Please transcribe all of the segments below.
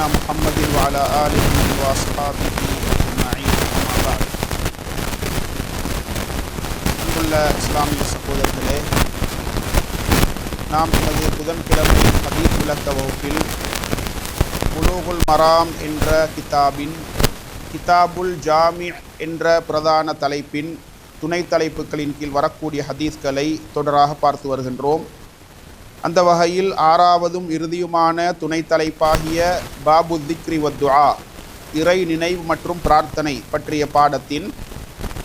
نبينا محمد وعلى آله وأصحابه أجمعين أما بعد அன்புள்ள இஸ்லாமிய சகோதரர்களே நாம் நமது புதன்கிழமை ஹதீஸ் விளக்க வகுப்பில் புலூகுல் மராம் என்ற கிதாபின் கிதாபுல் ஜாமி என்ற பிரதான தலைப்பின் துணை தலைப்புகளின் கீழ் வரக்கூடிய ஹதீஸ்களை தொடராக பார்த்து வருகின்றோம் அந்த வகையில் ஆறாவதும் இறுதியுமான துணை தலைப்பாகிய பாபு திக்ரி வத்துஆ இறை நினைவு மற்றும் பிரார்த்தனை பற்றிய பாடத்தின்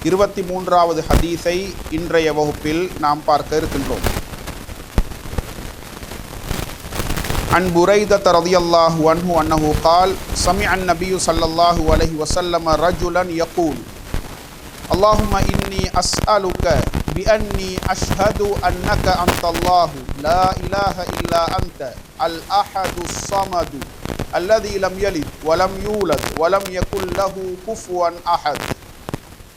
இருபத்தி மூன்றாவது ஹதீஸை இன்றைய வகுப்பில் நாம் பார்க்க இருக்கின்றோம் عن بريدة رضي الله عنه أنه قال سمع النبي صلى الله عليه وسلم رجلا يقول اللهم إني أسألك بأني أشهد أنك أنت الله لا إله إلا أنت الأحد الصمد الذي لم يلد ولم يولد ولم يكن له كفوا أحد.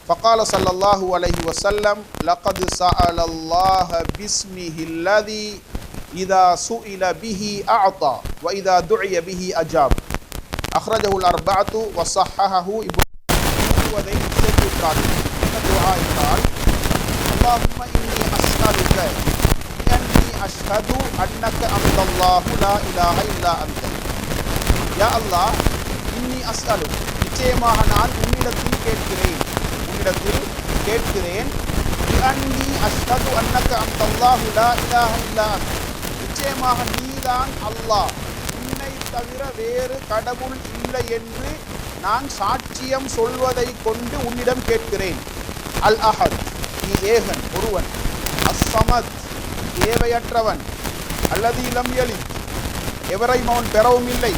فقال صلى الله عليه وسلم لقد سأل الله باسمه الذي إذا سئل به أعطى وإذا دعي به أجاب. أخرجه الأربعة وصححه ابن وذي الشيخ القادم الدعاء قال اللهم إني أسألك அஷ்ஹது அன்னக அன்தல்லாஹு லா இலாஹ இல்லா அந்த யா அல்லாஹ் இன்னி அஸ்அலு நிச்சயமாக நான் உன்னிடத்தில் கேட்கிறேன் உன்னிடத்தில் கேட்கிறேன் அன்னி அஷ்ஹது அன்னக அன்தல்லாஹு லா இலாஹ இல்லா அந்த நிச்சயமாக நீதான் அல்லாஹ் உன்னை தவிர வேறு கடவுள் இல்லை என்று நான் சாட்சியம் சொல்வதை கொண்டு உன்னிடம் கேட்கிறேன். அல் அஹத் நீ ஏகன் ஒருவன். அஸ்ஸமத் தேவையற்றவன் அல்லது இளம் எலி. எவரையும் அவன் பெறவும் இல்லை.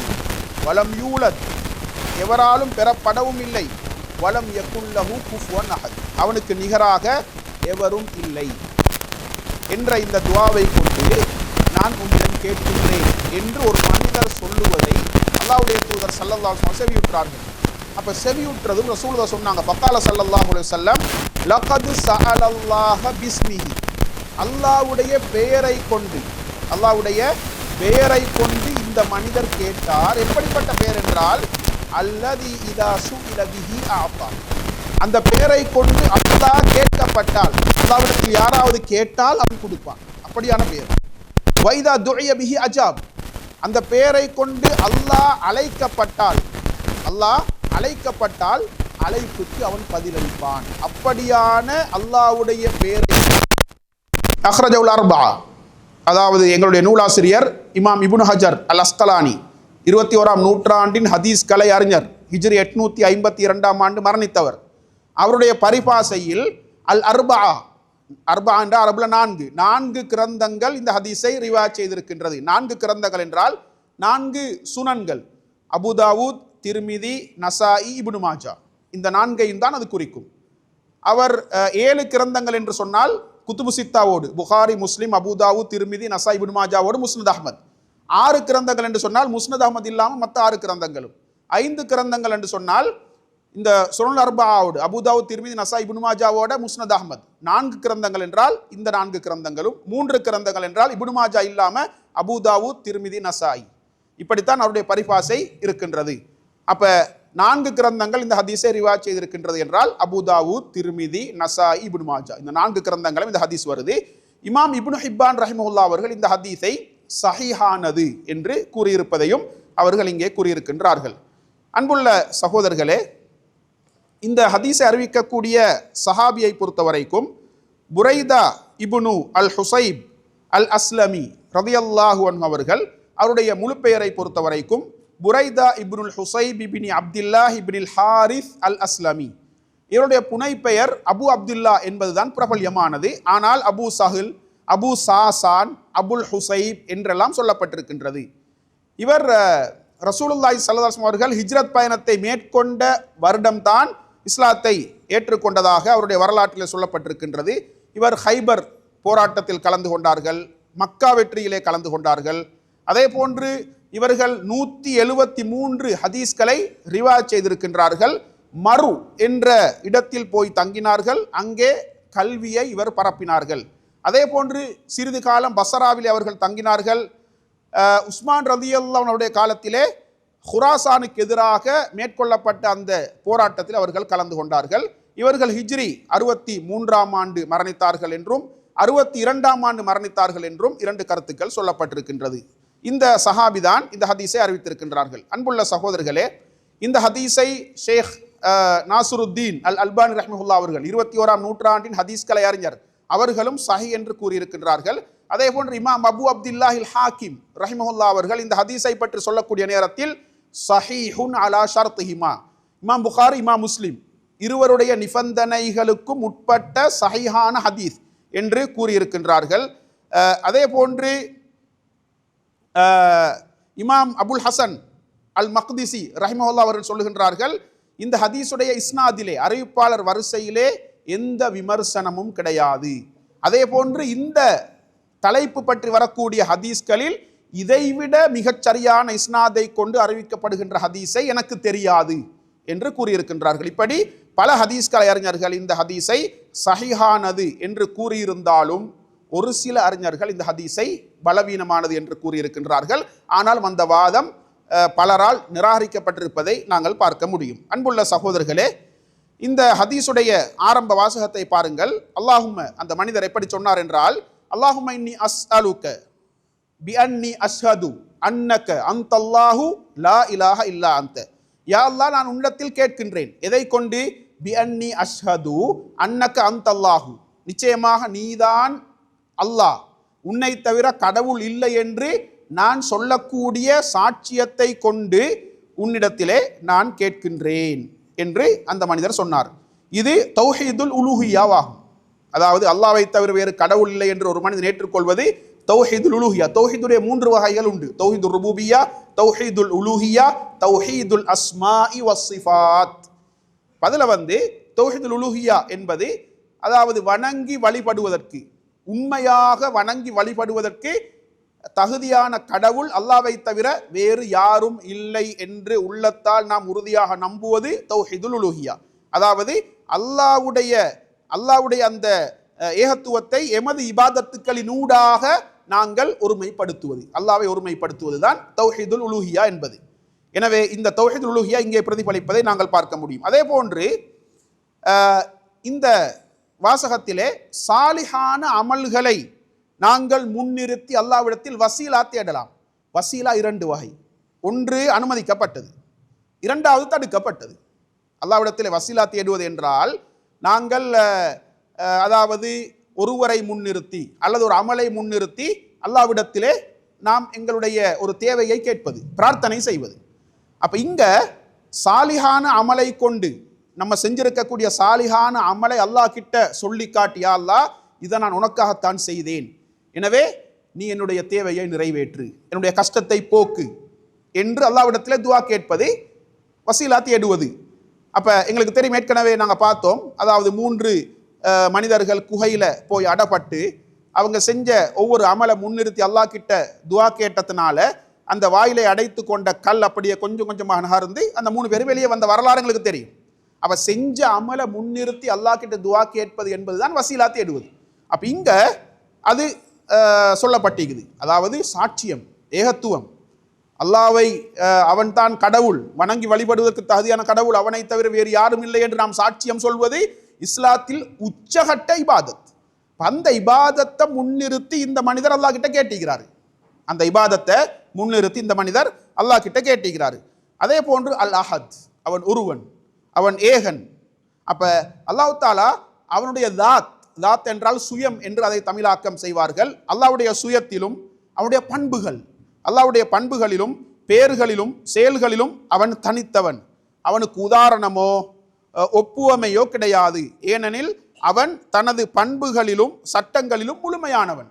வலம் யூலத். எவராலும் பெறப்படவும் இல்லை. வலம் யகுல்லஹு குஃபுவன் அகத் அவனுக்கு நிகராக எவரும் இல்லை. என்ற இந்த துவாவை கொண்டு நான் உன்னிடம் கேட்கின்றேன் என்று ஒரு மனிதர் சொல்லுவதை அல்லாவுடைய தூதர் சல்லல்லா செவியுற்றார்கள். அப்போ செவியுற்றதும் ரசூலுதா சொன்னாங்க பக்கால சல்லல்லாஹு செல்லம் லகது சஅலல்லாஹ பிஸ்மிஹி. அல்லாஹ்வுடைய பெயரை கொண்டு அல்லாஹ்வுடைய பெயரை கொண்டு இந்த மனிதர் கேட்டார். எப்படிப்பட்ட பெயர் என்றால் அல்லது இதா சுஇல பிஹி அந்த பெயரை கொண்டு அல்லாஹ் கேட்கப்பட்டால் அல்லாவிடத்தில் யாராவது கேட்டால் அவன் கொடுப்பான். அப்படியான பெயர். வைதா துயபிஹி அஜாப். அந்த பெயரை கொண்டு அல்லாஹ் அழைக்கப்பட்டால் அல்லாஹ் அழைக்கப்பட்டால் அழைப்புக்கு அவன் பதிலளிப்பான். அப்படியான அல்லாஹ்வுடைய பெயரை அஹ்ரஜவுல் அர்பா. அதாவது எங்களுடைய நூலாசிரியர் இமாம் இபுன் ஹஜர் அல் அஸ்கலானி இருபத்தி ஓராம் நூற்றாண்டின் ஹதீஸ் கலை அறிஞர் ஹிஜ்ரி எட்நூத்தி ஐம்பத்தி இரண்டாம் ஆண்டு மரணித்தவர். அவருடைய பரிபாசையில் அல் அர்பா அர்பா என்ற அரபுல நான்கு நான்கு கிரந்தங்கள் இந்த ஹதீஸை ரிவா செய்திருக்கின்றது. நான்கு கிரந்தங்கள் என்றால் நான்கு சுனன்கள். அபுதாவூத் திருமிதி நசாயி இபுனு மாஜா. இந்த நான்கையும் தான் அது குறிக்கும். அவர் ஏழு கிரந்தங்கள் என்று சொன்னால் குத்துபு சித்தாவோடு புகாரி முஸ்லீம் அபுதாவு திருமிதி நசா இப்னு மாஜாவோடு முஸ்னத் அஹமத். ஆறு கிரந்தங்கள் என்று சொன்னால் முஸ்னத் அஹ்மத் இல்லாமல் மற்ற ஆறு கிரந்தங்களும். ஐந்து கிரந்தங்கள் என்று சொன்னால் இந்த சுரல் அர்பாவோடு அபுதாவு திருமிதி நசா இப்னு மாஜாவோட முஸ்னத் அஹ்மத். நான்கு கிரந்தங்கள் என்றால் இந்த நான்கு கிரந்தங்களும் மூன்று கிரந்தங்கள் என்றால் இப்னு மாஜா இல்லாம அபுதாவு திருமிதி நசாய். இப்படித்தான் அவருடைய பரிபாசை இருக்கின்றது. அப்போ நான்கு கிரந்தங்கள் இந்த ஹதீஸை ரிவா செய்திருக்கின்றது என்றால் அபுதாவு திருமிதி நசா இபுன் மாஜா. இந்த நான்கு கிரந்தங்களும் இந்த ஹதீஸ் வருது. இமாம் இபுன் ஹிப்பான் ரஹிமுல்லா அவர்கள் இந்த ஹதீஸை சஹிஹானது என்று கூறியிருப்பதையும் அவர்கள் இங்கே கூறியிருக்கின்றார்கள். அன்புள்ள சகோதரர்களே இந்த ஹதீஸை அறிவிக்கக்கூடிய சஹாபியை பொறுத்தவரைக்கும் புரைதா இபுனு அல் ஹுசைப் அல் அஸ்லமி ரதியல்லாஹு அவர்கள் அவருடைய முழு பெயரை பொறுத்தவரைக்கும் Buraidah ibnul Husaib ibni Abdullah ibnil Haris al Aslami. இவருடைய புனைப்பெயர் அபு அப்துல்லா என்பதுதான் பிரபல்யமானது. ஆனால் அபு சஹில் அபு சாசான் அபுல் ஹுசைப் என்றெல்லாம் சொல்லப்பட்டிருக்கின்றது. இவர் ரசூலுல்லாய் ரசூலுல்லாஹி அவர்கள் ஹிஜ்ரத் பயணத்தை மேற்கொண்ட வருடம்தான் இஸ்லாத்தை ஏற்றுக்கொண்டதாக அவருடைய வரலாற்றில் சொல்லப்பட்டிருக்கின்றது. இவர் ஹைபர் போராட்டத்தில் கலந்து கொண்டார்கள் மக்கா வெற்றியிலே கலந்து கொண்டார்கள். அதே போன்று இவர்கள் நூற்றி எழுபத்தி மூன்று ஹதீஸ்களை ரிவாஜ் செய்திருக்கின்றார்கள். மரு என்ற இடத்தில் போய் தங்கினார்கள். அங்கே கல்வியை இவர் பரப்பினார்கள். அதே போன்று சிறிது காலம் பசராவில் அவர்கள் தங்கினார்கள். உஸ்மான் ரதியல்லாவுடைய காலத்திலே ஹுராசானுக்கு எதிராக மேற்கொள்ளப்பட்ட அந்த போராட்டத்தில் அவர்கள் கலந்து கொண்டார்கள். இவர்கள் ஹிஜ்ரி அறுபத்தி மூன்றாம் ஆண்டு மரணித்தார்கள் என்றும் அறுபத்தி இரண்டாம் ஆண்டு மரணித்தார்கள் என்றும் இரண்டு கருத்துக்கள் சொல்லப்பட்டிருக்கின்றது. இந்த சஹாபிதான் இந்த ஹதீஸை அறிவித்திருக்கின்றார்கள். அன்புள்ள சகோதரர்களே இந்த ஹதீஸை ஷேக் அஹ், நாசுருத்தீன் அல் அல்பானி ரஹ்மஹுல்லா அவர்கள் இருபத்தி ஓராம் நூற்றாண்டின் ஹதீஸ் கலை அறிஞர். அவர்களும் சஹி என்று கூறியிருக்கின்றார்கள். அதே போன்று இமாம் அபு அப்துல்லாஹில் ஹாக்கிம் ரஹிமஹுல்லா அவர்கள் இந்த ஹதீஸை பற்றி சொல்லக்கூடிய நேரத்தில் சஹீஹுன் அலா ஷர்த்திஹிமா இமாம் புகார் இமாம் முஸ்லிம் இருவருடைய நிபந்தனைகளுக்கும் உட்பட்ட சஹிஹான ஹதீஸ் என்று கூறியிருக்கின்றார்கள். அதே போன்று இமாம் அபுல் ஹசன் அல் மக்திசி ரஹிமஹுல்லா அவர்கள் சொல்லுகின்றார்கள் இந்த ஹதீஸுடைய இஸ்னாதிலே அறிவிப்பாளர் வரிசையிலே எந்த விமர்சனமும் கிடையாது. அதே போன்று இந்த தலைப்பு பற்றி வரக்கூடிய ஹதீஸ்களில் இதைவிட மிகச்சரியான இஸ்னாதை கொண்டு அறிவிக்கப்படுகின்ற ஹதீஸை எனக்கு தெரியாது என்று கூறியிருக்கின்றார்கள். இப்படி பல ஹதீஸ்கள் அறிஞர்கள் இந்த ஹதீஸை சஹிஹானது என்று கூறியிருந்தாலும் ஒரு சில அறிஞர்கள் இந்த ஹதீஸை பலவீனமானது என்று கூறியிருக்கின்றார்கள். ஆனால் அந்த வாதம் பலரால் நிராகரிக்கப்பட்டிருப்பதை நாங்கள் பார்க்க முடியும். அன்புள்ள சகோதரர்களே இந்த ஹதீஸுடைய ஆரம்ப வாசகத்தை பாருங்கள். அல்லாஹும அந்த மனிதர் எப்படி சொன்னார் என்றால் அல்லாஹும்ம இன்னி அஸ்அலுக்க பி அன்னி அஷ்ஹது அன்னக்க அந்தல்லாஹு லா இலாஹ இல்லா அந்த. யா அல்லா நான் உன்னிடத்தில் கேட்கின்றேன் எதை கொண்டு? பி அன்னி அஷ்ஹது அந்த அந்தல்லாஹு. நிச்சயமாக நீதான் அல்லாஹ் உன்னை தவிர கடவுள் இல்லை என்று நான் சொல்லக்கூடிய சாட்சியத்தை கொண்டு உன்னிடத்திலே நான் கேட்கின்றேன் என்று அந்த மனிதர் சொன்னார். இது தௌஹீதுல் உலுஹியாவாகும். அதாவது அல்லாவை தவிர வேறு கடவுள் இல்லை என்று ஒரு மனிதன் ஏற்றுக்கொள்வது தௌஹீதுல் உலுஹியா. தௌஹீதுடைய மூன்று வகைகள் உண்டு. தௌஹீதுல் ருபூபியா தௌஹீதுல் உலுஹியா தௌஹீதுல் அஸ்மாஇ வசிஃபாத் பதில வந்து தௌஹீதுல் உலுஹியா என்பது அதாவது வணங்கி வழிபடுவதற்கு உண்மையாக வணங்கி வழிபடுவதற்கு தகுதியான கடவுள் அல்லாவை தவிர வேறு யாரும் இல்லை என்று உள்ளத்தால் நாம் உறுதியாக நம்புவது தௌஹீதுல் உலூஹியா. அதாவது அல்லாவுடைய அல்லாவுடைய அந்த ஏகத்துவத்தை எமது இபாதத்துக்களினூடாக நாங்கள் ஒருமைப்படுத்துவது. அல்லாவை ஒருமைப்படுத்துவது தான் தௌஹிதுல் உலுஹியா என்பது. எனவே இந்த தௌஹிதுல் உலுஹியா இங்கே பிரதிபலிப்பதை நாங்கள் பார்க்க முடியும். அதே போன்று இந்த வாசகத்திலே சாலிஹான அமல்களை நாங்கள் முன்னிறுத்தி அல்லாவிடத்தில் வசீலா தேடலாம். வசீலா இரண்டு வகை. ஒன்று அனுமதிக்கப்பட்டது. இரண்டாவது தடுக்கப்பட்டது. அல்லாவிடத்தில் வசீலா தேடுவது என்றால் நாங்கள் அதாவது ஒருவரை முன்னிறுத்தி அல்லது ஒரு அமலை முன்னிறுத்தி அல்லாவிடத்திலே நாம் எங்களுடைய ஒரு தேவையை கேட்பது பிரார்த்தனை செய்வது. அப்போ இங்கே சாலிஹான அமலை கொண்டு நம்ம செஞ்சிருக்கக்கூடிய சாலிஹான அமலை அல்லாஹ் கிட்ட சொல்லி காட்டியா அல்லாஹ் இதை நான் உனக்காகத்தான் செய்தேன். எனவே நீ என்னுடைய தேவையை நிறைவேற்று. என்னுடைய கஷ்டத்தை போக்கு. என்று அல்லாவிடத்தில் துவா கேட்பது வசீலா தேடுவது. அப்போ எங்களுக்கு தெரியும் ஏற்கனவே நாங்கள் பார்த்தோம். அதாவது மூன்று மனிதர்கள் குகையில் போய் அடப்பட்டு அவங்க செஞ்ச ஒவ்வொரு அமலை முன்னிறுத்தி அல்லாஹ் கிட்ட துவா கேட்டதுனால அந்த வாயிலை அடைத்து கொண்ட கல் அப்படியே கொஞ்சம் கொஞ்சமாக நகர்ந்து அந்த மூணு பேரும் வெளியே வந்த வரலாறு எங்களுக்கு தெரியும். அவ செஞ்ச அமலை முன்னிறுத்தி அல்லாஹ் கிட்ட துவா கேட்பது என்பதுதான் வசீலா தேடுவது. அப்ப இங்க அது சொல்லப்பட்டிருக்குது. அதாவது சாட்சியம் ஏகத்துவம். அல்லாவை அவன் அவன்தான் கடவுள். வணங்கி வழிபடுவதற்கு தகுதியான கடவுள். அவனை தவிர வேறு யாரும் இல்லை என்று நாம் சாட்சியம் சொல்வது இஸ்லாத்தில் உச்சகட்ட இபாதத். அந்த இபாதத்தை முன்னிறுத்தி இந்த மனிதர் அல்லாஹ் கிட்ட கேட்டிருக்கிறாரு. அந்த இபாதத்தை முன்னிறுத்தி இந்த மனிதர் அல்லாஹ் கிட்ட கேட்டிருக்கிறாரு. அதே போன்று அல் அஹத் அவன் ஒருவன். அவன் ஏகன். அப்போ அல்லாஹு தாலா அவனுடைய தாத் தாத் என்றால் சுயம் என்று அதை தமிழாக்கம் செய்வார்கள். அல்லாவுடைய சுயத்திலும் அவனுடைய பண்புகள் அல்லாவுடைய பண்புகளிலும் பேர்களிலும் செயல்களிலும் அவன் தனித்தவன். அவனுக்கு உதாரணமோ ஒப்புவமையோ கிடையாது. ஏனெனில் அவன் தனது பண்புகளிலும் சட்டங்களிலும் முழுமையானவன்.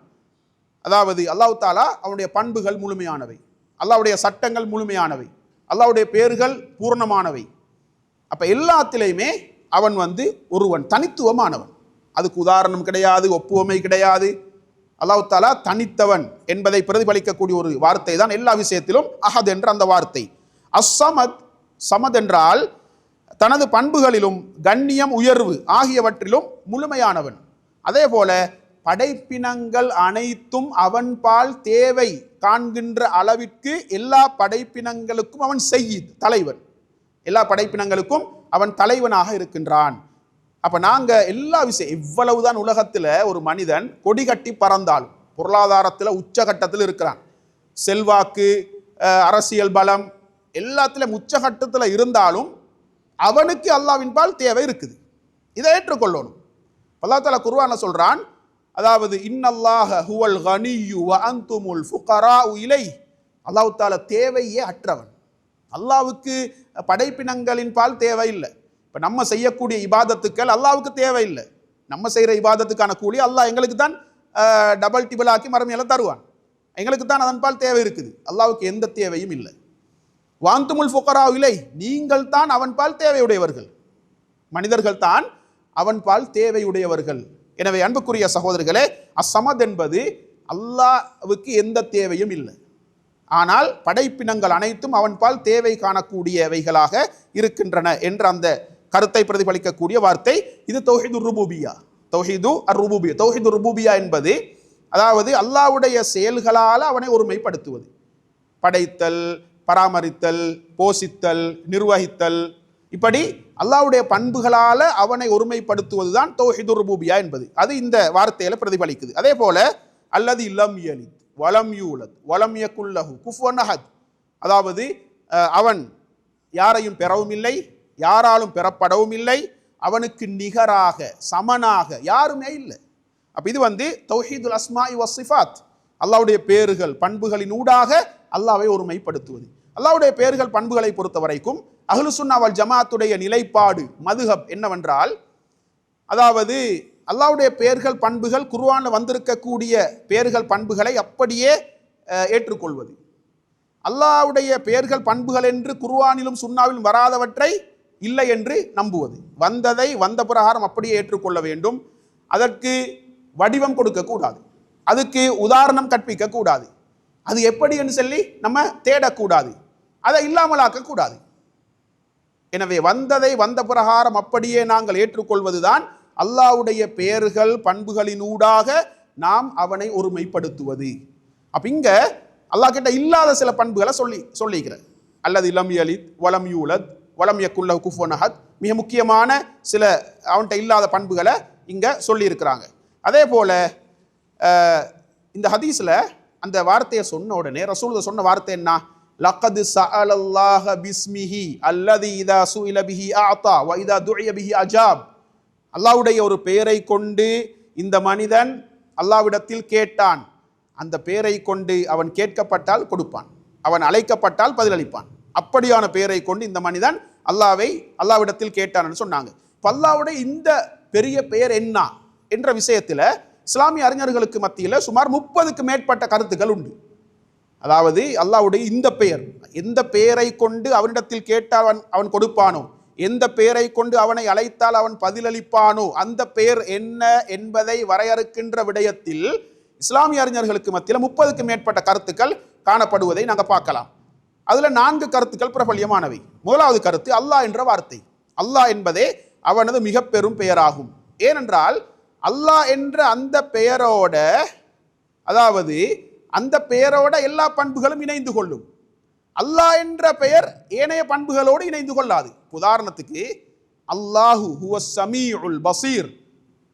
அதாவது அல்லாஹு தாலா அவனுடைய பண்புகள் முழுமையானவை. அல்லாவுடைய சட்டங்கள் முழுமையானவை. அல்லாவுடைய பேர்கள் பூர்ணமானவை. அப்போ எல்லாத்திலையுமே அவன் வந்து ஒருவன் தனித்துவமானவன். அதுக்கு உதாரணம் கிடையாது ஒப்புவமை கிடையாது. அல்லாஹ் தாலா தனித்தவன் என்பதை பிரதிபலிக்கக்கூடிய ஒரு வார்த்தை தான் எல்லா விஷயத்திலும் அஹத் என்ற அந்த வார்த்தை. அசமத் சமத் என்றால் தனது பண்புகளிலும் கண்ணியம் உயர்வு ஆகியவற்றிலும் முழுமையானவன். அதே போல படைப்பினங்கள் அனைத்தும் அவன்பால் தேவை காண்கின்ற அளவிற்கு எல்லா படைப்பினங்களுக்கும் அவன் செய்யுது தலைவன். எல்லா படைப்பினங்களுக்கும் அவன் தலைவனாக இருக்கின்றான். அப்போ நாங்கள் எல்லா விஷயம் இவ்வளவுதான் உலகத்தில் ஒரு மனிதன் கொடி கட்டி பறந்தாலும் பொருளாதாரத்தில் உச்சகட்டத்தில் இருக்கிறான். செல்வாக்கு அரசியல் பலம் எல்லாத்திலும் உச்சகட்டத்தில் இருந்தாலும் அவனுக்கு அல்லாவின் பால் தேவை இருக்குது. இதை ஏற்றுக்கொள்ளணும். அல்லாஹ் குருவான சொல்கிறான் அதாவது இன்னல்லாஹ ஹுவல் கனியு அந்துமுல் ஃபுகரா ஃபுகராஉ இலை தேவையே அற்றவன். அல்லாவுக்கு படைப்பினங்களின் பால் தேவையில்லை. இப்போ நம்ம செய்யக்கூடிய இபாதத்துக்கள் அல்லாவுக்கு தேவையில்லை. நம்ம செய்கிற இபாதத்துக்கான கூலி அல்லாஹ் எங்களுக்கு தான் டபுள் டிபிள் ஆக்கி மறுமையெல்லாம் தருவான். எங்களுக்கு தான் அதன் பால் தேவை இருக்குது. அல்லாவுக்கு எந்த தேவையும் இல்லை. வாந்துமுல் ஃபுகரா இலை நீங்கள் தான் அவன் பால் தேவையுடையவர்கள். மனிதர்கள் தான் அவன் பால் தேவையுடையவர்கள். எனவே அன்புக்குரிய சகோதரர்களே அசமத் என்பது அல்லாவுக்கு எந்த தேவையும் இல்லை. ஆனால் படைப்பினங்கள் அனைத்தும் அவன்பால் தேவை காணக்கூடியவைகளாக இருக்கின்றன என்ற அந்த கருத்தை பிரதிபலிக்கக்கூடிய வார்த்தை இது தௌஹிது ருபூபியா. தௌஹிது அர் ருபூபியா தௌஹிது ருபூபியா என்பது அதாவது அல்லாவுடைய செயல்களால் அவனை ஒருமைப்படுத்துவது. படைத்தல் பராமரித்தல் போஷித்தல் நிர்வகித்தல். இப்படி அல்லாவுடைய பண்புகளால் அவனை ஒருமைப்படுத்துவதுதான் தௌஹிது ருபூபியா என்பது. அது இந்த வார்த்தையில் பிரதிபலிக்குது. அதே போல அல்லது இல்லம் இயலித் வலம் யூலத் வலம் யக்குல்லஹு குஃபுவன் அஹத். அதாவது அவன் யாரையும் பெறவும் இல்லை யாராலும் பெறப்படவும் இல்லை அவனுக்கு நிகராக சமனாக யாருமே இல்லை. அப்போ இது வந்து தௌஹீதுல் அஸ்மாய் வசிஃபாத் அல்லாவுடைய பேர்கள் பண்புகளின் ஊடாக அல்லாவை ஒருமைப்படுத்துவது. அல்லாவுடைய பேர்கள் பண்புகளை பொறுத்த வரைக்கும் அஹ்லு அவள் ஜமாத்துடைய நிலைப்பாடு மதுஹப் என்னவென்றால் அதாவது அல்லாவுடைய பெயர்கள் பண்புகள் குர்வானில் வந்திருக்கக்கூடிய பெயர்கள் பண்புகளை அப்படியே ஏற்றுக்கொள்வது. அல்லாவுடைய பெயர்கள் பண்புகள் என்று குருவானிலும் சுண்ணாவிலும் வராதவற்றை இல்லை என்று நம்புவது. வந்ததை வந்த பிரகாரம் அப்படியே ஏற்றுக்கொள்ள வேண்டும். அதற்கு வடிவம் கொடுக்கக்கூடாது அதுக்கு உதாரணம் கற்பிக்கக்கூடாது அது எப்படி என்று சொல்லி நம்ம தேடக்கூடாது. அதை இல்லாமலாக்கக்கூடாது எனவே வந்ததை வந்த பிரகாரம் அப்படியே நாங்கள் ஏற்றுக்கொள்வதுதான் அல்லாஹ்வுடைய பெயர்கள் பண்புகளினூடாக நாம் அவனை ஒருமைப்படுத்துவது. அப்ப இங்க அல்லாஹ் கிட்ட இல்லாத சில பண்புகளை சொல்லி சொல்லிக்கிறேன் அல்லது இலம் யலித் வலம் யூலத் வலம் யக்குல்ல குஃபோனஹத் மிக முக்கியமான சில அவன்கிட்ட இல்லாத பண்புகளை இங்க சொல்லியிருக்கிறாங்க. அதே போல இந்த ஹதீஸ்ல அந்த வார்த்தையை சொன்ன உடனே ரசூல் சொன்ன வார்த்தை என்ன? லக்கது சஅலல்லாஹ பிஸ்மிஹி அல்லது இதா சுஇல பிஹி ஆத்தா வ இதா துஇய பிஹி அஜாப். அல்லாவுடைய ஒரு பெயரை கொண்டு இந்த மனிதன் அல்லாஹ்விடத்தில் கேட்டான். அந்த பெயரை கொண்டு அவன் கேட்கப்பட்டால் கொடுப்பான். அவன் அழைக்கப்பட்டால் பதிலளிப்பான். அப்படியான பெயரை கொண்டு இந்த மனிதன் அல்லாவை அல்லாஹ்விடத்தில் கேட்டான்னு சொன்னாங்க. பல்லாவுடைய இந்த பெரிய பெயர் என்ன என்ற விஷயத்தில் இஸ்லாமிய அறிஞர்களுக்கு மத்தியில் சுமார் முப்பதுக்கு மேற்பட்ட கருத்துக்கள் உண்டு. அதாவது அல்லாவுடைய இந்த பெயர் எந்த பெயரை கொண்டு அவனிடத்தில் கேட்டால் அவன் அவன் கொடுப்பானோ எந்த பெயரை கொண்டு அவனை அழைத்தால் அவன் பதிலளிப்பானோ அந்த பெயர் என்ன என்பதை வரையறுக்கின்ற விடயத்தில் இஸ்லாமிய அறிஞர்களுக்கு மத்தியில் முப்பதுக்கு மேற்பட்ட கருத்துக்கள் காணப்படுவதை நாங்கள் பார்க்கலாம். அதில் நான்கு கருத்துக்கள் பிரபல்யமானவை. முதலாவது கருத்து அல்லாஹ் என்ற வார்த்தை. அல்லாஹ் என்பதே அவனது மிக பெரும் பெயராகும். ஏனென்றால் அல்லாஹ் என்ற அந்த பெயரோட அதாவது அந்த பெயரோட எல்லா பண்புகளும் இணைந்து கொள்ளும். அல்லாஹ் என்ற பெயர் ஏனைய பண்புகளோடு இணைந்து கொள்ளாது. உதாரணத்துக்கு அல்லாஹு ஹுவ சமீருல் பசீர்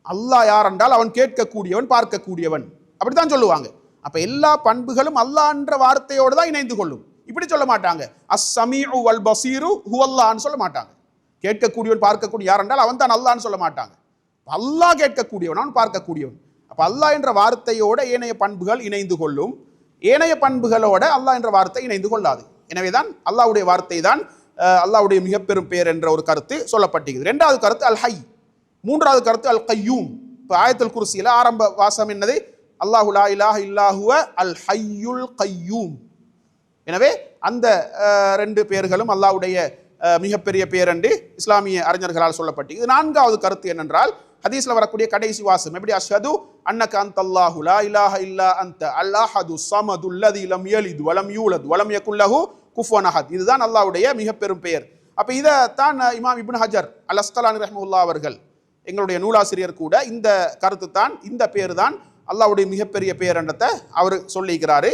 அல்லாஹ் யார் என்றால் அவன் கேட்கக்கூடியவன் பார்க்கக்கூடியவன். அப்படித்தான் சொல்லுவாங்க. அப்போ எல்லா பண்புகளும் அல்லாஹ் என்ற வார்த்தையோடு தான் இணைந்து கொள்ளும். இப்படி சொல்ல மாட்டாங்க. அஸ் சமீஉ வல் பசீரு ஹுவல்லான்னு சொல்ல மாட்டாங்க. கேட்கக்கூடியவன் பார்க்கக்கூடிய யார் என்றால் அவன் தான் அல்லான்னு சொல்ல மாட்டாங்க. அல்லாஹ் கேட்கக்கூடியவன் அவன் பார்க்கக்கூடியவன். அப்போ அல்லாஹ் என்ற வார்த்தையோட ஏனைய பண்புகள் இணைந்து கொள்ளும். ஏனைய பண்புகளோட அல்லாஹ் என்ற வார்த்தை இணைந்து கொள்ளாது. எனவேதான் அல்லாவுடைய வார்த்தை தான் அல்லாவுடைய அல்லாஹ்வுடைய மிக பெரும் பெயர் என்ற ஒரு கருத்து சொல்லப்பட்டிருக்கிறது ரெண்டாவது கருத்து அல் ஹை மூன்றாவது கருத்து அல் கையூம் இப்போ ஆயத்தல் குருசியில் ஆரம்ப வாசம் என்னது? அல்லாஹு லா இலாஹ இல்லாஹுவ அல் ஹையுல் கையூம். எனவே அந்த ரெண்டு பெயர்களும் அல்லாவுடைய மிகப்பெரிய பேர் என்று இஸ்லாமிய அறிஞர்களால் சொல்லப்பட்டு இது நான்காவது கருத்து என்னென்றால் ஹதீஸ்ல வரக்கூடிய கடைசி வாசம். எப்படி? அஷ்ஹது அன்னக அந்த அல்லாஹு லா இலாஹ இல்லா அந்த அல்லாஹது சமது அல்லதி லம் யலித் வலம் யூலத் வலம் யகுல்லஹு குஃபன் அஹத். இதுதான் அல்லாஹ்வுடைய மிக பெரும் பெயர். அப்ப இதை தான் இமாம் இப்னு ஹஜர் அல் அஸ்கலானி ரஹ்மத்துல்லாஹ் அவர்கள் எங்களுடைய நூலாசிரியர் கூட இந்த கருத்து தான் இந்த பேர் தான் அல்லாஹ்வுடைய மிகப்பெரிய பெயர் என்றதை அவர் சொல்லிக்கிறாரு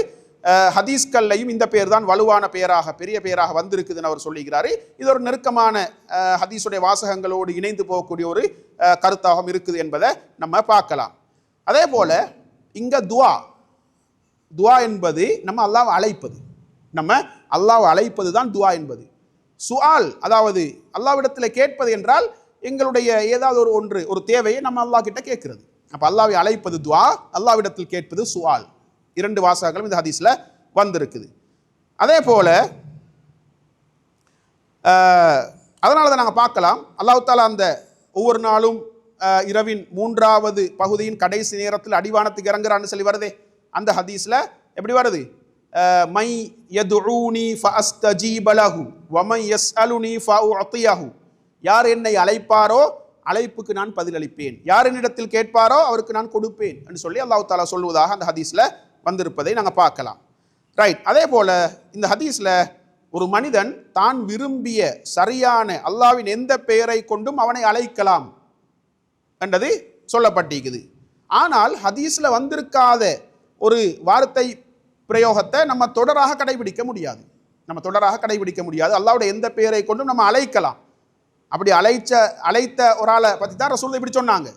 ஹதீஸ்கள்லையும் இந்த பேர் தான் வலுவான பெயராக பெரிய பெயராக வந்திருக்குதுன்னு அவர் சொல்லியிருக்கிறாரு இது ஒரு நெருக்கமான ஹதீஸுடைய வாசகங்களோடு இணைந்து போகக்கூடிய ஒரு கருத்தாகவும் இருக்குது என்பதை நம்ம பார்க்கலாம். அதே போல் இங்கே துவா துவா என்பது நம்ம அல்லாஹ் அழைப்பது. நம்ம அல்லாஹ் அழைப்பது தான் துவா என்பது. சுஆல் அதாவது அல்லாவிடத்தில் கேட்பது என்றால் எங்களுடைய ஏதாவது ஒரு ஒன்று ஒரு தேவையை நம்ம அல்லாஹ் கிட்ட கேட்கிறது. அப்போ அல்லாவை அழைப்பது துவா அல்லாவிடத்தில் கேட்பது சுஆல். இரண்டு வாசகங்களும் இந்த ஹதீஸ்ல வந்திருக்குது. அதே போல அதனால தான் நாங்கள் பார்க்கலாம். அல்லாவுதாலா அந்த ஒவ்வொரு நாளும் இரவின் மூன்றாவது பகுதியின் கடைசி நேரத்தில் அடிவானத்துக்கு இறங்குறான்னு சொல்லி வருதே. அந்த ஹதீஸில் எப்படி வருது? மை யதுஊனி ஃபஅஸ்தஜீப லஹு வமை யஸ்அலுனி ஃபஉஅதியஹு யார் என்னை அழைப்பாரோ அழைப்புக்கு நான் பதிலளிப்பேன். யார் என்னிடத்தில் கேட்பாரோ அவருக்கு நான் கொடுப்பேன் என்று சொல்லி அல்லாஹு தாலா சொல்வதாக அந்த ஹதீஸில் வந்திருப்பதை நாங்கள் பார்க்கலாம். ரைட் அதே போல் இந்த ஹதீஸில் ஒரு மனிதன் தான் விரும்பிய சரியான அல்லாவின் எந்த பெயரை கொண்டும் அவனை அழைக்கலாம் என்றது சொல்லப்பட்டிருக்குது. ஆனால் ஹதீஸில் வந்திருக்காத ஒரு வார்த்தை பிரயோகத்தை நம்ம தொடராக கடைபிடிக்க முடியாது. நம்ம தொடராக கடைபிடிக்க முடியாது. அல்லாவுடைய எந்த பெயரை கொண்டும் நம்ம அழைக்கலாம். அப்படி அழைச்ச அழைத்த ஒரு ஆளை பற்றி தான் ரசூல் இப்படி சொன்னாங்க.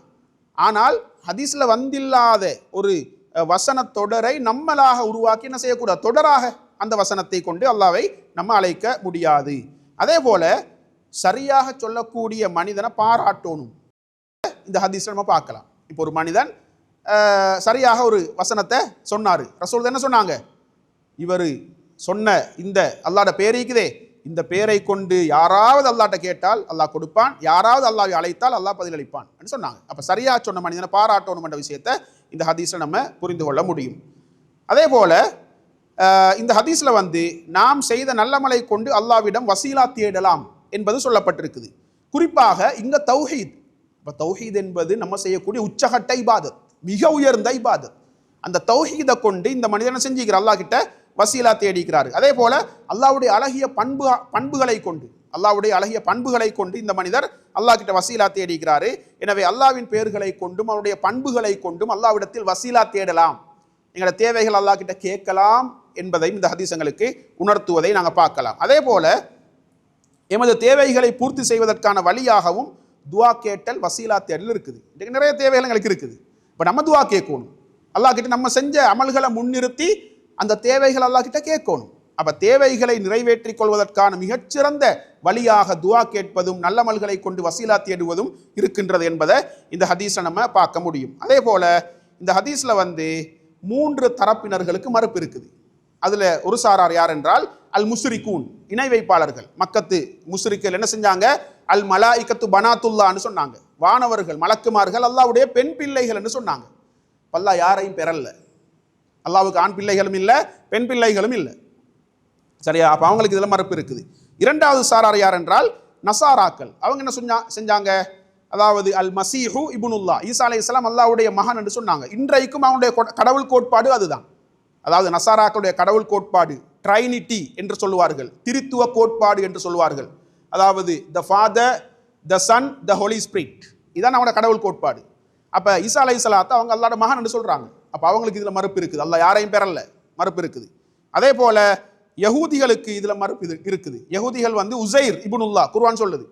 ஆனால் ஹதீஸில் வந்தில்லாத ஒரு வசன வசனத் தொடரை நம்மளாக உருவாக்கி என்ன செய்யக்கூடாது? தொடராக அந்த வசனத்தை கொண்டு அல்லாவை நம்ம அழைக்க முடியாது. அதே போல சரியாக சொல்லக்கூடிய மனிதனை பாராட்டணும். இந்த ஹதீஸ்ல நம்ம பார்க்கலாம். இப்போ ஒரு மனிதன் சரியாக ஒரு வசனத்தை சொன்னார். ரசூல் என்ன சொன்னாங்க? இவர் சொன்ன இந்த அல்லாட பேர் இருக்குதே இந்த பேரை கொண்டு யாராவது அல்லாட்ட கேட்டால் அல்லாஹ் கொடுப்பான். யாராவது அல்லாவை அழைத்தால் அல்லாஹ் பதிலளிப்பான். சொன்னாங்க. அப்போ சரியாக சொன்ன மனிதனை பாராட்டணும் என்ற விஷயத்தை இந்த ஹதீஸை நம்ம புரிந்து கொள்ள முடியும். அதே போல் இந்த ஹதீஸில் வந்து நாம் செய்த நல்லமலை கொண்டு அல்லாவிடம் வசீலா தேடலாம் என்பது சொல்லப்பட்டிருக்குது. குறிப்பாக இங்கே தௌஹீத். இப்போ தௌஹீத் என்பது நம்ம செய்யக்கூடிய உச்சகட்ட இபாதத் மிக உயர்ந்த இபாதத். அந்த தௌஹீதை கொண்டு இந்த மனிதனை செஞ்சுக்கிறார்? அல்லாஹ் கிட்ட வசீலா தேடிக்கிறாரு. அதே போல் அல்லாஹ்வுடைய அழகிய பண்பு பண்புகளை கொண்டு அல்லாவுடைய அழகிய பண்புகளை கொண்டு இந்த மனிதர் அல்லாஹ் கிட்ட வசீலா தேடிக்கிறாரு. எனவே அல்லாவின் பெயர்களை கொண்டும் அவருடைய பண்புகளை கொண்டும் அல்லாவிடத்தில் வசீலா தேடலாம். எங்களோட தேவைகள் அல்லாஹ் கிட்ட கேட்கலாம் என்பதையும் இந்த ஹதீசங்களுக்கு உணர்த்துவதை நாங்கள் பார்க்கலாம். அதே போல எமது தேவைகளை பூர்த்தி செய்வதற்கான வழியாகவும் துவா கேட்டல் வசீலா தேடல் இருக்குது. இன்றைக்கு நிறைய தேவைகள் எங்களுக்கு இருக்குது. இப்போ நம்ம துவா கேட்கணும். அல்லாஹ் கிட்ட நம்ம செஞ்ச அமல்களை முன்னிறுத்தி அந்த தேவைகள் அல்லாஹ் கிட்ட கேட்கணும். அப்ப தேவைகளை நிறைவேற்றிக் கொள்வதற்கான மிகச்சிறந்த வழியாக துவா கேட்பதும் நல்லமல்களை கொண்டு வசீலா தேடுவதும் இருக்கின்றது என்பதை இந்த ஹதீஸை நம்ம பார்க்க முடியும். அதே போல இந்த ஹதீஸில் வந்து மூன்று தரப்பினர்களுக்கு மறுப்பு இருக்குது. அதில் ஒரு சாரார் யார் என்றால் அல் முஸ்ரிகூன் இணை வைப்பாளர்கள். மக்கத்து முஸ்ரிக்கள் என்ன செஞ்சாங்க? அல் மலாய்க்கத்து பனாத்துல்லான்னு சொன்னாங்க. வானவர்கள் மலக்குமார்கள் அல்லாவுடைய பெண் பிள்ளைகள் சொன்னாங்க. அல்லாஹ் யாரையும் பெறல. அல்லாவுக்கு ஆண் பிள்ளைகளும் இல்லை பெண் பிள்ளைகளும் இல்லை. சரியா? அப்போ அவங்களுக்கு இதில் மறுப்பு இருக்குது. இரண்டாவது சாரார் யார் என்றால் நசாராக்கள். அவங்க என்ன சொன்னா செஞ்சாங்க? அதாவது அல் மசீஹு இபுனுல்லா ஈசா அலை இஸ்லாம் அல்லாவுடைய மகன் என்று சொன்னாங்க. இன்றைக்கும் அவனுடைய கடவுள் கோட்பாடு அதுதான். அதாவது நசாராக்களுடைய கடவுள் கோட்பாடு ட்ரைனிட்டி என்று சொல்லுவார்கள். திருத்துவ கோட்பாடு என்று சொல்லுவார்கள். அதாவது the father the son the holy spirit இதான் அவனோட கடவுள் கோட்பாடு. அப்போ ஈசா அலை சலாத்தை அவங்க அல்லாட மகன் என்று சொல்கிறாங்க அப்போ அவங்களுக்கு இதில் மறுப்பு இருக்குது. அல்ல யாரையும் பெறல. மறுப்பு இருக்குது. அதே போல் யகூதிகளுக்கு இதில் மறுப்பு இது இருக்குது. யகூதிகள் வந்து உசைர் இபுனுல்லா குர்வான் சொல்லுது.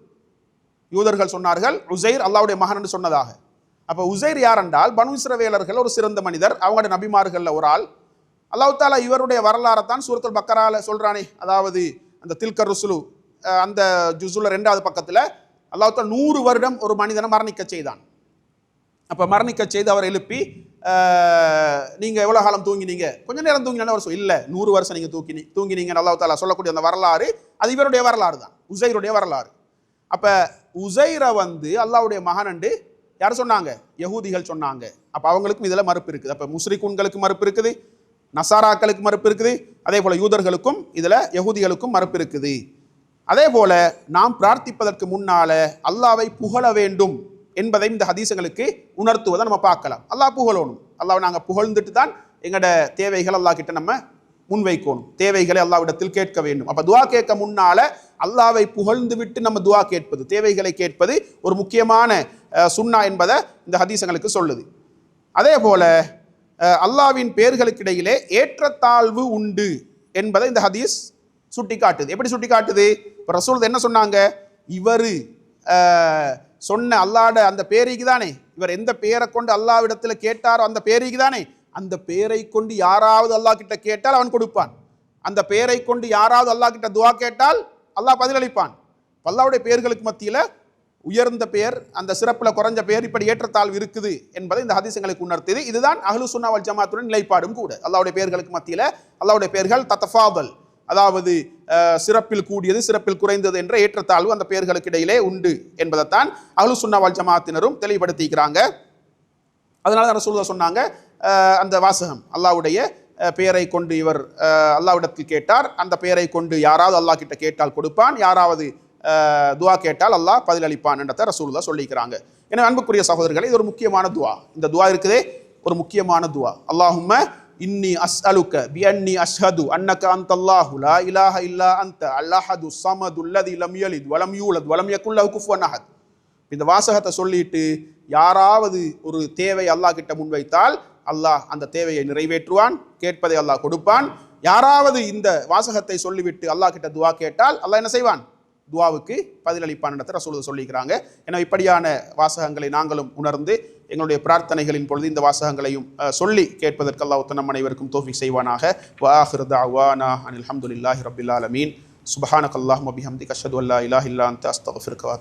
யூதர்கள் சொன்னார்கள் உசைர் அல்லாவுடைய மகன் என்று சொன்னதாக. அப்போ உசைர் யார் என்றால் பனு இஸ்ரவேலர்கள் ஒரு சிறந்த மனிதர் அவங்களுடைய நபிமார்களில் ஒரு ஆள். அல்லாஹ் தாலா இவருடைய வரலாறைத்தான் சூரத்துல் பக்கரால சொல்கிறானே அதாவது அந்த தில்கர் ருசுலு அந்த ஜுசுல ரெண்டாவது பக்கத்தில் அல்லாஹ் தாலா நூறு வருடம் ஒரு மனிதனை மரணிக்க செய்தான். அப்போ மரணிக்க செய்து அவர் எழுப்பி நீங்கள் எவ்வளோ காலம் தூங்கினீங்க? கொஞ்ச நேரம் தூங்கினாலும் வருஷம் இல்லை நூறு வருஷம் நீங்கள் தூக்கினி தூங்கினீங்க நல்லா தாலா சொல்லக்கூடிய அந்த வரலாறு அது இவருடைய வரலாறு தான். உசைருடைய வரலாறு. அப்போ உசைரை வந்து அல்லாவுடைய மகன் யார் சொன்னாங்க? யகூதிகள் சொன்னாங்க. அப்போ அவங்களுக்கும் இதில் மறுப்பு இருக்குது. அப்போ முஸ்ரிகுன்களுக்கு மறுப்பு இருக்குது நசாராக்களுக்கு மறுப்பு இருக்குது அதே போல் யூதர்களுக்கும் இதில் யகூதிகளுக்கும் மறுப்பு இருக்குது. அதே போல் நாம் பிரார்த்திப்பதற்கு முன்னால் அல்லாவை புகழ வேண்டும். என்பதை இந்த ஹதீசுகளுக்கு உணர்த்துவதை நம்ம பார்க்கலாம். அல்லாஹ் புகழணும். அல்லாஹ் நாங்கள் புகழ்ந்துட்டு தான் எங்களோட தேவைகள் அல்லாஹ் கிட்ட நம்ம முன்வைக்கணும். தேவைகளை அல்லாவிடத்தில் கேட்க வேண்டும். அப்போ துவா கேட்க முன்னால அல்லாவை புகழ்ந்து விட்டு நம்ம துவா கேட்பது தேவைகளை கேட்பது ஒரு முக்கியமான சுண்ணா என்பதை இந்த ஹதீசங்களுக்கு சொல்லுது. அதே போல அல்லாவின் பெயர்களுக்கிடையிலே ஏற்றத்தாழ்வு உண்டு என்பதை இந்த ஹதீஸ் சுட்டி காட்டுது எப்படி சுட்டி காட்டுது இப்போ ரசூல் என்ன சொன்னாங்க? இவர் சொன்ன அல்லாட அந்த பேரிக்கு தானே இவர் எந்த பேரை கொண்டு அல்லாவிடத்தில் கேட்டாரோ அந்த பேரைக்கு தானே அந்த பேரை கொண்டு யாராவது அல்லாஹ் கிட்ட கேட்டால் அவன் கொடுப்பான். அந்த பேரை கொண்டு யாராவது அல்லாஹ் கிட்ட துவா கேட்டால் அல்லாஹ் பதிலளிப்பான். அல்லாவுடைய பேர்களுக்கு மத்தியில் உயர்ந்த பெயர் அந்த சிறப்பில் குறைஞ்ச பெயர் இப்படி ஏற்றத்தாழ்வு இருக்குது என்பதை இந்த ஹதீசங்களுக்கு உணர்த்தியது. இதுதான் அஹ்லு சுன்னாவல் ஜமாத்துடன் நிலைப்பாடும் கூட. அல்லாவுடைய பெயர்களுக்கு மத்தியில் அல்லாவுடைய பெயர்கள் தத்தஃபாதல். அதாவது சிறப்பில் கூடியது சிறப்பில் குறைந்தது என்ற ஏற்றத்தாழ்வு அந்த பெயர்களுக்கு இடையிலே உண்டு என்பதைத்தான் அகலு சுண்ணாவால் ஜமாத்தினரும் தெளிவுபடுத்திக்கிறாங்க. அதனால தான் ரசூலுல்லாஹ் சொன்னாங்க அந்த வாசகம் அல்லாஹ்வுடைய பெயரை கொண்டு இவர் அல்லாவிடத்தில் கேட்டார். அந்த பெயரை கொண்டு யாராவது அல்லாஹ் கிட்ட கேட்டால் கொடுப்பான். யாராவது துவா கேட்டால் அல்லாஹ் பதிலளிப்பான் என்றதை ரசூலுல்லாஹ் சொல்லிக்கிறாங்க. எனவே அன்புக்குரிய சகோதரர்களே இது ஒரு முக்கியமான துவா. இந்த துவா இருக்குதே ஒரு முக்கியமான துவா. அல்லாஹும்ம இன்னி அஸ்அலுக்க பிஅன்னி அஷ்ஹது அன்னக அன்தல்லாஹு லா இலாஹ இல்லா அந்த அல்லாஹது சமது உள்ளது லம் யலித் வலம் யூலத் வலம் யகுல் லஹு குஃபுவன் அஹத். இந்த வாசகத்தை சொல்லிட்டு யாராவது ஒரு தேவை அல்லாஹ் கிட்ட முன்வைத்தால் அல்லாஹ் அந்த தேவையை நிறைவேற்றுவான் கேட்பதை அல்லாஹ் கொடுப்பான். யாராவது இந்த வாசகத்தை சொல்லிவிட்டு அல்லாஹ் கிட்ட துவா கேட்டால் அல்லாஹ் என்ன செய்வான்? துவாவுக்கு பதிலளிப்பான் என்ற சொல்லுவது சொல்லிக்கிறாங்க. எனவே இப்படியான வாசகங்களை நாங்களும் உணர்ந்து எங்களுடைய பிரார்த்தனைகளின் பொழுது இந்த வாசகங்களையும் சொல்லி கேட்பதற்கு அல்லாஹ் நம் அனைவருக்கும் தோஃபிக் செய்வானாக. வாஹிருதா தஅவானா அனில் அஹமதுல்லாஹி ரப்பில் ஆலமீன். சுப்ஹானக அல்லாஹும்ம பிஹம்திக கஷது அல்லா இலாஹ இல்லா அந்த அஸ்தக்ஃபிருக வ